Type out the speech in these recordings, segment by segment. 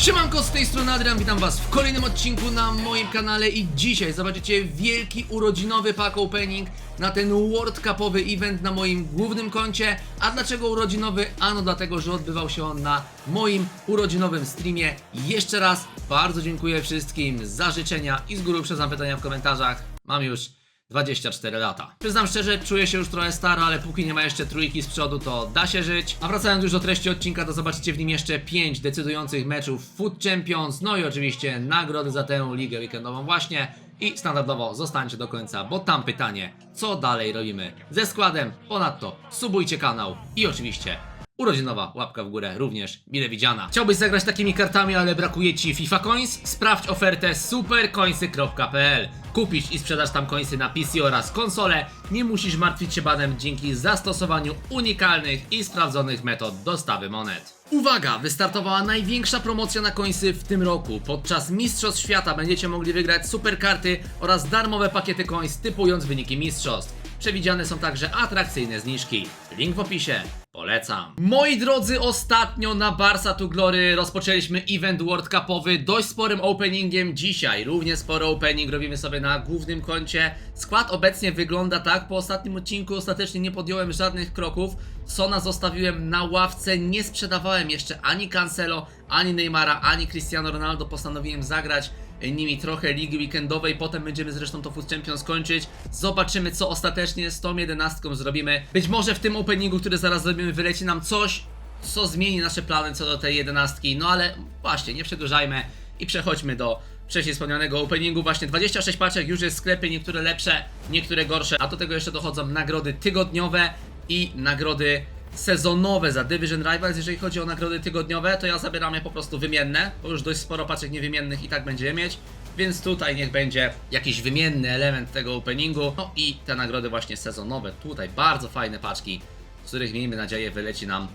Siemanko, z tej strony Adrian, witam was w kolejnym odcinku na moim kanale i dzisiaj zobaczycie wielki urodzinowy pack opening na ten World Cupowy event na moim głównym koncie. A dlaczego urodzinowy? Ano dlatego, że odbywał się on na moim urodzinowym streamie. Jeszcze raz bardzo dziękuję wszystkim za życzenia i z góry uprzedzam pytania w komentarzach. Mam już 24 lata. Przyznam szczerze, czuję się już trochę staro, ale póki nie ma jeszcze trójki z przodu, to da się żyć. A wracając już do treści odcinka, to zobaczycie w nim jeszcze 5 decydujących meczów Food Champions, no i oczywiście nagrody za tę ligę weekendową właśnie. I standardowo zostańcie do końca, bo tam pytanie, co dalej robimy ze składem. Ponadto subujcie kanał i oczywiście Urodzinowa łapka w górę również mile widziana. Chciałbyś zagrać takimi kartami, ale brakuje ci FIFA Coins? Sprawdź ofertę supercoinsy.pl. Kupić i sprzedać tam coinsy na PC oraz konsole. Nie musisz martwić się banem dzięki zastosowaniu unikalnych i sprawdzonych metod dostawy monet. Uwaga! Wystartowała największa promocja na coinsy w tym roku. Podczas Mistrzostw Świata będziecie mogli wygrać super karty oraz darmowe pakiety coins typując wyniki mistrzostw. Przewidziane są także atrakcyjne zniżki. Link w opisie. Polecam. Moi drodzy, ostatnio na Barsa tu Glory rozpoczęliśmy event World Cupowy dość sporym openingiem dzisiaj. Równie spory opening robimy sobie na głównym koncie. Skład obecnie wygląda tak. Po ostatnim odcinku ostatecznie nie podjąłem żadnych kroków. Sona zostawiłem na ławce. Nie sprzedawałem jeszcze ani Cancelo, ani Neymara, ani Cristiano Ronaldo. Postanowiłem zagrać nimi trochę ligi weekendowej, potem będziemy zresztą to Food Champions kończyć. Zobaczymy co ostatecznie z tą jedenastką zrobimy. Być może w tym openingu, który zaraz zrobimy, wyleci nam coś, co zmieni nasze plany co do tej jedenastki. No ale właśnie, nie przedłużajmy i przechodźmy do wcześniej wspomnianego openingu. Właśnie 26 paczek już jest w sklepie, niektóre lepsze, niektóre gorsze, a do tego jeszcze dochodzą nagrody tygodniowe i nagrody sezonowe za Division Rivals. Jeżeli chodzi o nagrody tygodniowe, to ja zabieram je po prostu wymienne, bo już dość sporo paczek niewymiennych i tak będziemy mieć. Więc tutaj niech będzie jakiś wymienny element tego openingu. No i te nagrody właśnie sezonowe. Tutaj bardzo fajne paczki, z których miejmy nadzieję wyleci nam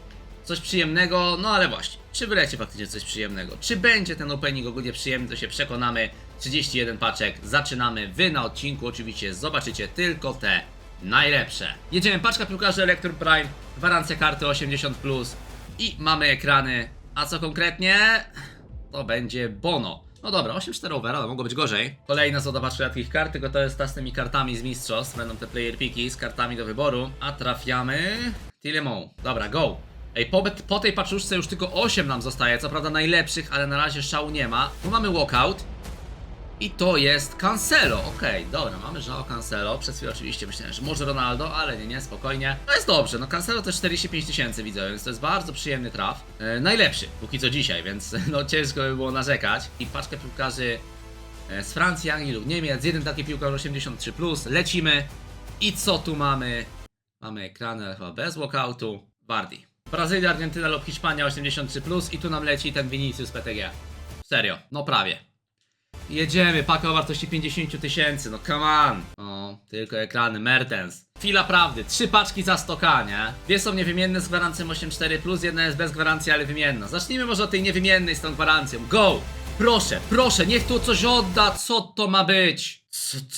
coś przyjemnego. No ale właśnie, czy wyleci faktycznie coś przyjemnego? Czy będzie ten opening ogólnie przyjemny, to się przekonamy. 31 paczek, zaczynamy. Wy na odcinku oczywiście zobaczycie tylko te najlepsze. Jedziemy, paczka piłkarzy Electrum Prime, gwarancja karty 80+, plus i mamy ekrany. A co konkretnie? To będzie Bono. No dobra, 8-4 overall, mogło być gorzej. Kolejna złota paczka takich kart, tylko to jest ta z tymi kartami z mistrzostw. Będą te player piki z kartami do wyboru. A trafiamy... Tilemon. Dobra, go. Ej, po, po tej paczuszce już tylko 8 nam zostaje, co prawda najlepszych, ale na razie szału nie ma. Tu mamy walkout. I to jest Cancelo. Okej, dobra, mamy Joao Cancelo. Przez chwilę oczywiście myślałem, że może Ronaldo, ale nie, nie, spokojnie. To jest dobrze, no Cancelo to 45 tysięcy widzę, więc to jest bardzo przyjemny traf. E, najlepszy, póki co dzisiaj, więc no ciężko by było narzekać. I paczkę piłkarzy e, z Francji, Anglii lub Niemiec. Jeden taki piłkarz 83+, plus. lecimy. I co tu mamy? Mamy ekrany, ale chyba bez walkoutu. Bardi. Brazylia, Argentyna lub Hiszpania 83+, plus. i tu nam leci ten Vinicius PTG. Serio, no prawie. Jedziemy, paka o wartości 50 tysięcy, no come on. O, tylko ekrany, Mertens. Chwila prawdy, trzy paczki za 100k, nie? Dwie są niewymienne z gwarancją 8.4+, plus, jedna jest bez gwarancji, ale wymienna. Zacznijmy może od tej niewymiennej z tą gwarancją. Go! Proszę, proszę, niech tu coś odda, co to ma być?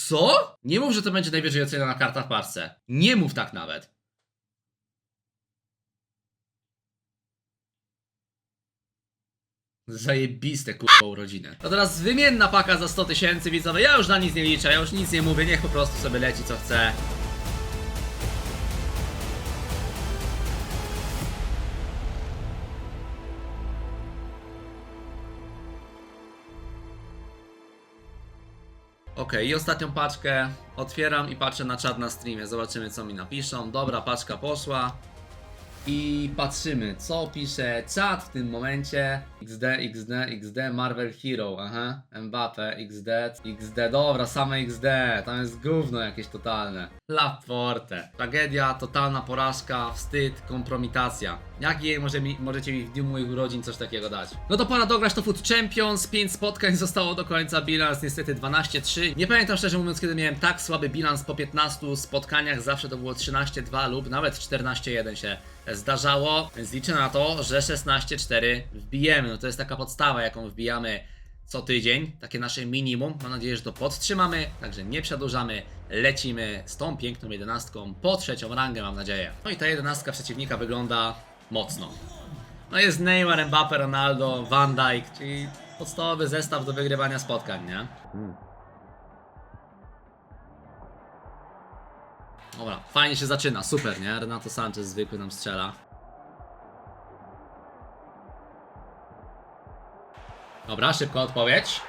Co? Nie mów, że to będzie najwyżej oceniona karta w parce. Nie mów tak nawet. Zajebiste kurwa urodziny. To teraz wymienna paka za 100 tysięcy widzowie. Ja już na nic nie liczę, ja już nic nie mówię, niech po prostu sobie leci co chce. Okej, i ostatnią paczkę otwieram i patrzę na czat na streamie. Zobaczymy co mi napiszą. Dobra, paczka poszła. I patrzymy, co pisze czat w tym momencie. XD, XD, XD, Marvel Hero, aha. Mbappe, XD, XD, dobra, same XD. Tam jest gówno jakieś totalne. Laporte. Tragedia, totalna porażka, wstyd, kompromitacja. Jak jej może mi, możecie mi w dniu moich urodzin coś takiego dać? No to pora dograć to Food Champions. 5 spotkań zostało do końca, bilans niestety 12-3. Nie pamiętam szczerze mówiąc, kiedy miałem tak słaby bilans po 15 spotkaniach. Zawsze to było 13-2 lub nawet 14-1 się zdarzało, więc liczę na to, że 16-4 wbijemy. No to jest taka podstawa, jaką wbijamy co tydzień, takie nasze minimum. Mam nadzieję, że to podtrzymamy, także nie przedłużamy. Lecimy z tą piękną jedenastką po trzecią rangę, mam nadzieję. No i ta jedenastka przeciwnika wygląda mocno. No jest Neymar, Mbappe, Ronaldo, Van Dijk, czyli podstawowy zestaw do wygrywania spotkań, nie? Dobra, fajnie się zaczyna, super, nie? Renato Sanchez zwykły nam strzela. Dobra, szybko odpowiedź.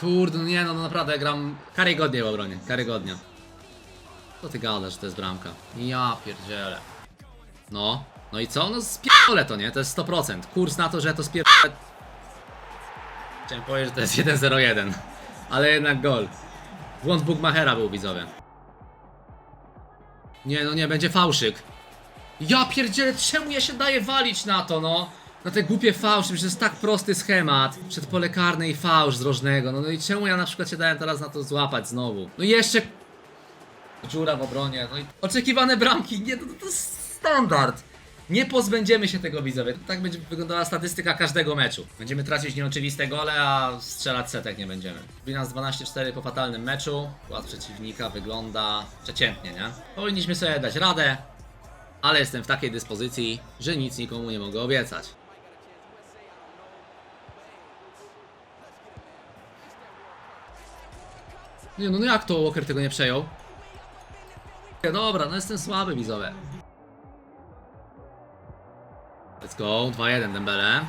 Kurde, no nie no, no naprawdę gram karygodnie w obronie, karygodnie. Co ty gadasz, że to jest bramka? Ja pierdzielę. No, no i co? No spierdolę to, nie? To jest 100%. Kurs na to, że to spierdolę... Chciałem powiedzieć, że to jest 1-0-1. Ale jednak gol. Błąd Bugmachera był widzowie. Nie, no nie, będzie fałszyk. Ja pierdzielę, czemu ja się daję walić na to, no? Na te głupie fałszy, przecież jest tak prosty schemat. Przedpole karne i fałsz z rożnego. No, no i czemu ja na przykład się dałem teraz na to złapać znowu? No i jeszcze... Dziura w obronie, no i oczekiwane bramki, nie, to, to jest standard. Nie pozbędziemy się tego widzowie. Tak będzie wyglądała statystyka każdego meczu. Będziemy tracić nieoczywiste gole, a strzelać setek nie będziemy. Bilans 12-4 po fatalnym meczu. Skład przeciwnika wygląda przeciętnie, nie? Powinniśmy sobie dać radę, ale jestem w takiej dyspozycji, że nic nikomu nie mogę obiecać. Nie no, no jak to Walker tego nie przejął? Dobra, no jestem słaby widzowie. Let's go, 2-1 Dembele.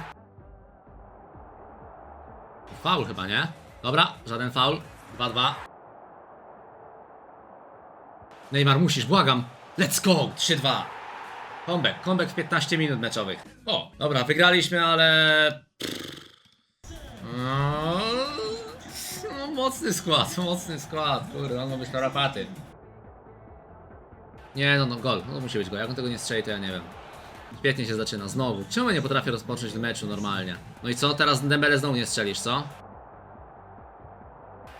Faul chyba, nie? Dobra, żaden faul. 2-2. Neymar, musisz, błagam. Let's go, 3-2. Comeback, comeback w 15 minut meczowych. O, dobra, wygraliśmy, ale... No, mocny skład, mocny skład. Kurde, on ma być tarapaty. Nie, no, no, gol. No, musi być gol. Jak on tego nie strzeli, to ja nie wiem. Świetnie się zaczyna, znowu. Czemu nie potrafię rozpocząć meczu normalnie? No i co? Teraz Dembele znowu nie strzelisz, co?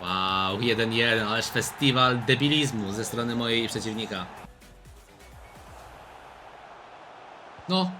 Wow, 1-1, ależ festiwal debilizmu ze strony mojej przeciwnika. No.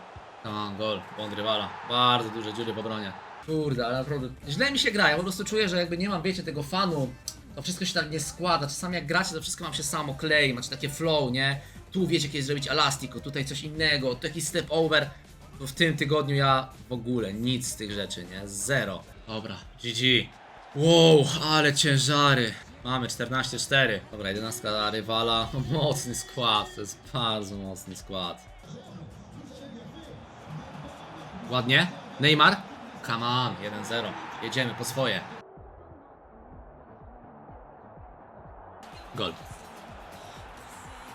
No, gol, błąd rywala. Bardzo duże dziury w obronie. Kurde, ale naprawdę źle mi się gra. Ja po prostu czuję, że jakby nie mam, wiecie, tego fanu. To wszystko się tak nie składa. Czasami jak gracie, to wszystko wam się samo klei. Macie takie flow, nie? Tu wiecie, kiedy zrobić elastico, tutaj coś innego, tu jakiś step over. To w tym tygodniu ja w ogóle nic z tych rzeczy, nie? Zero. Dobra, GG. Wow, ale ciężary. Mamy 14-4. Dobra, 11 dla rywala. No, mocny skład, to jest bardzo mocny skład. Ładnie. Neymar. Come on, 1-0. Jedziemy po swoje. Gol.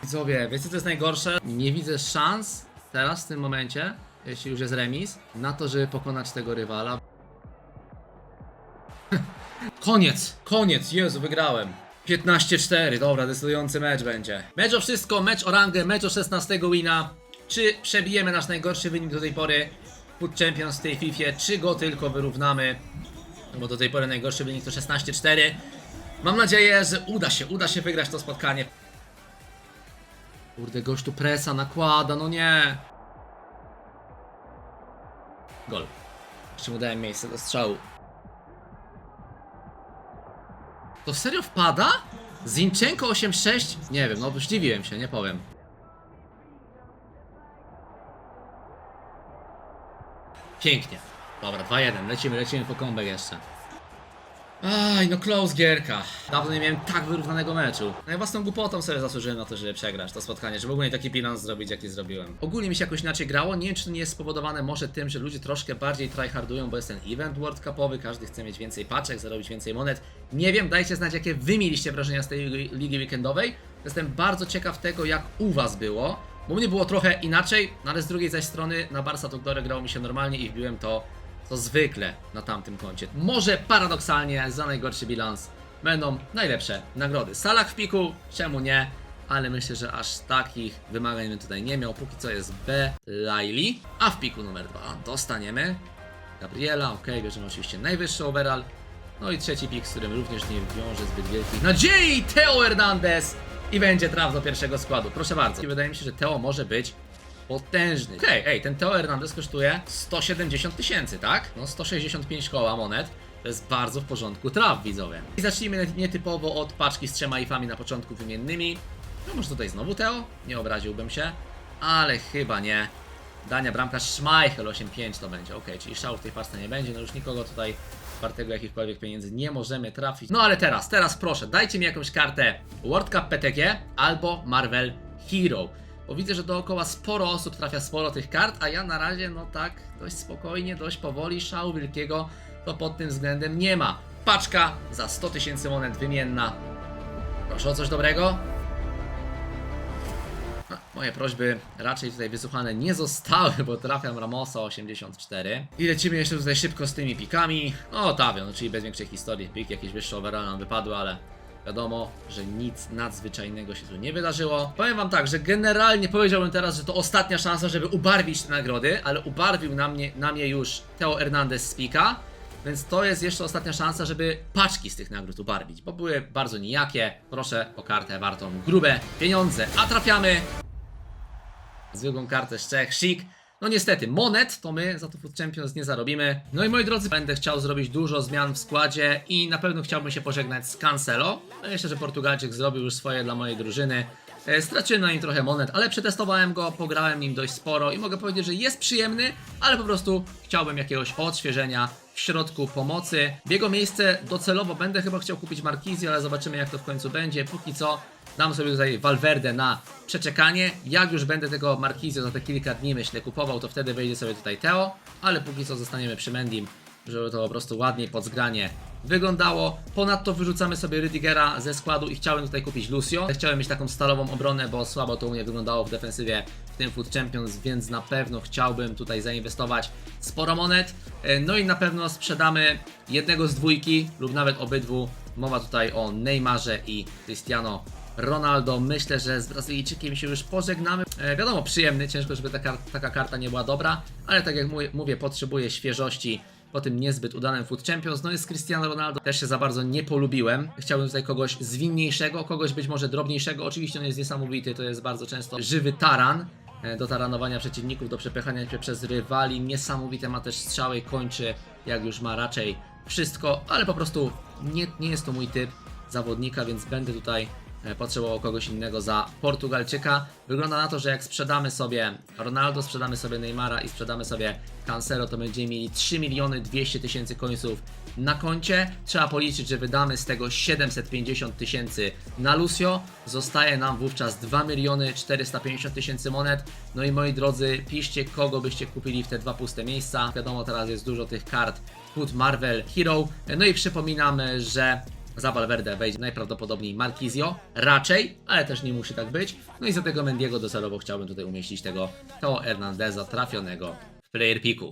Widzowie, wiecie co jest najgorsze? Nie widzę szans teraz w tym momencie, jeśli już jest remis, na to, żeby pokonać tego rywala. koniec, koniec, Jezu, wygrałem. 15-4, dobra, decydujący mecz będzie. Mecz o wszystko, mecz o rangę, mecz o 16 wina. Czy przebijemy nasz najgorszy wynik do tej pory? Food Champions w tej FIFA, czy go tylko wyrównamy? No bo do tej pory najgorszy wynik to 16-4. Mam nadzieję, że uda się, uda się wygrać to spotkanie. Kurde, gość tu presa nakłada, no nie. Gol. Jeszcze mu dałem miejsce do strzału. To serio wpada? Zinchenko 8-6? Nie wiem, no zdziwiłem się, nie powiem. Pięknie. Dobra, 2-1, lecimy, lecimy po comeback jeszcze. Aj, no close gierka. Dawno nie miałem tak wyrównanego meczu. No ja własną głupotą sobie zasłużyłem na to, żeby przegrać to spotkanie, żeby ogólnie taki bilans zrobić, jaki zrobiłem. Ogólnie mi się jakoś inaczej grało, nie wiem czy to nie jest spowodowane może tym, że ludzie troszkę bardziej tryhardują, bo jest ten event World Cupowy, każdy chce mieć więcej paczek, zarobić więcej monet. Nie wiem, dajcie znać jakie wy mieliście wrażenia z tej ligi- weekendowej. Jestem bardzo ciekaw tego, jak u was było. Bo mnie było trochę inaczej, no ale z drugiej zaś strony na Barca Togdore grało mi się normalnie i wbiłem to co zwykle na tamtym koncie. Może paradoksalnie za najgorszy bilans będą najlepsze nagrody. Salah w piku, czemu nie? Ale myślę, że aż takich wymagań bym tutaj nie miał. Póki co jest B. Laili. A w piku numer dwa dostaniemy Gabriela. Ok, bierzemy oczywiście najwyższy overall. No i trzeci pik, z którym również nie wiąże zbyt wielkich nadziei. Teo Hernandez. I będzie traf do pierwszego składu. Proszę bardzo. I wydaje mi się, że Teo może być potężny. Okej, ej, ten Teo Hernandez kosztuje 170 tysięcy, tak? No 165 koła monet. To jest bardzo w porządku traf, widzowie. I zacznijmy nietypowo od paczki z trzema ifami na początku wymiennymi. No może tutaj znowu Teo? Nie obraziłbym się. ale chyba nie. Dania bramka Schmeichel 8-5 to będzie, ok, czyli szału w tej parce nie będzie, no już nikogo tutaj wartego jakichkolwiek pieniędzy nie możemy trafić. No ale teraz, teraz proszę, dajcie mi jakąś kartę World Cup PTG albo Marvel Hero. Bo widzę, że dookoła sporo osób trafia sporo tych kart, a ja na razie, no tak, dość spokojnie, dość powoli, szału wielkiego to pod tym względem nie ma. Paczka za 100 tysięcy monet wymienna. Proszę o coś dobrego. No, moje prośby raczej tutaj wysłuchane nie zostały, bo trafiam Ramosa 84. I lecimy jeszcze tutaj szybko z tymi pikami. O, Tavion, czyli bez większej historii. Pik, jakieś wyższe overall nam wypadły, ale wiadomo, że nic nadzwyczajnego się tu nie wydarzyło. Powiem wam tak, że generalnie powiedziałbym teraz, że to ostatnia szansa, żeby ubarwić te nagrody, ale ubarwił na mnie, na mnie już Teo Hernandez z pika. Więc to jest jeszcze ostatnia szansa, żeby paczki z tych nagród ubarwić, bo były bardzo nijakie. Proszę o kartę wartą grube pieniądze. A trafiamy zwykłą kartę z Czech, Chic. No niestety, monet to my za to Food Champions nie zarobimy. No i moi drodzy, będę chciał zrobić dużo zmian w składzie i na pewno chciałbym się pożegnać z Cancelo. No myślę, że Portugalczyk zrobił już swoje dla mojej drużyny. E, Straciłem na nim trochę monet, ale przetestowałem go, pograłem nim dość sporo i mogę powiedzieć, że jest przyjemny, ale po prostu chciałbym jakiegoś odświeżenia w środku pomocy. W jego miejsce docelowo będę chyba chciał kupić Markizję, ale zobaczymy jak to w końcu będzie. Póki co dam sobie tutaj Valverde na przeczekanie. Jak już będę tego Markizio za te kilka dni myślę kupował, to wtedy wejdzie sobie tutaj Teo, ale póki co zostaniemy przy Mendim, żeby to po prostu ładniej pod zgranie wyglądało. Ponadto wyrzucamy sobie Rydigera ze składu i chciałem tutaj kupić Lucio. Chciałem mieć taką stalową obronę, bo słabo to u mnie wyglądało w defensywie w tym Food Champions, więc na pewno chciałbym tutaj zainwestować sporo monet. E, No i na pewno sprzedamy jednego z dwójki lub nawet obydwu. Mowa tutaj o Neymarze i Cristiano Ronaldo. Myślę, że z Brazylijczykiem się już pożegnamy. E, wiadomo, przyjemny, ciężko, żeby taka, taka karta nie była dobra, ale tak jak mówię potrzebuje świeżości po tym niezbyt udanym Food Champions. No i z Cristiano Ronaldo też się za bardzo nie polubiłem. Chciałbym tutaj kogoś zwinniejszego, kogoś być może drobniejszego. Oczywiście on jest niesamowity, to jest bardzo często żywy taran e, do taranowania przeciwników, do przepychania się przez rywali. Niesamowite ma też strzały, kończy jak już ma raczej wszystko, ale po prostu nie, nie jest to mój typ zawodnika, więc będę tutaj potrzebował kogoś innego za Portugalczyka. Wygląda na to, że jak sprzedamy sobie Ronaldo, sprzedamy sobie Neymara i sprzedamy sobie Cancelo, to będziemy mieli 3 miliony 200 tysięcy końców na koncie. Trzeba policzyć, że wydamy z tego 750 tysięcy na Lucio. Zostaje nam wówczas 2 miliony 450 tysięcy monet. No i moi drodzy, piszcie kogo byście kupili w te dwa puste miejsca. Wiadomo, teraz jest dużo tych kart Food Marvel Hero. No i przypominam, że za Valverde wejdzie najprawdopodobniej Marquizio, raczej, ale też nie musi tak być. No i za tego Mendiego docelowo chciałbym tutaj umieścić tego Teo Hernandeza trafionego w player picku.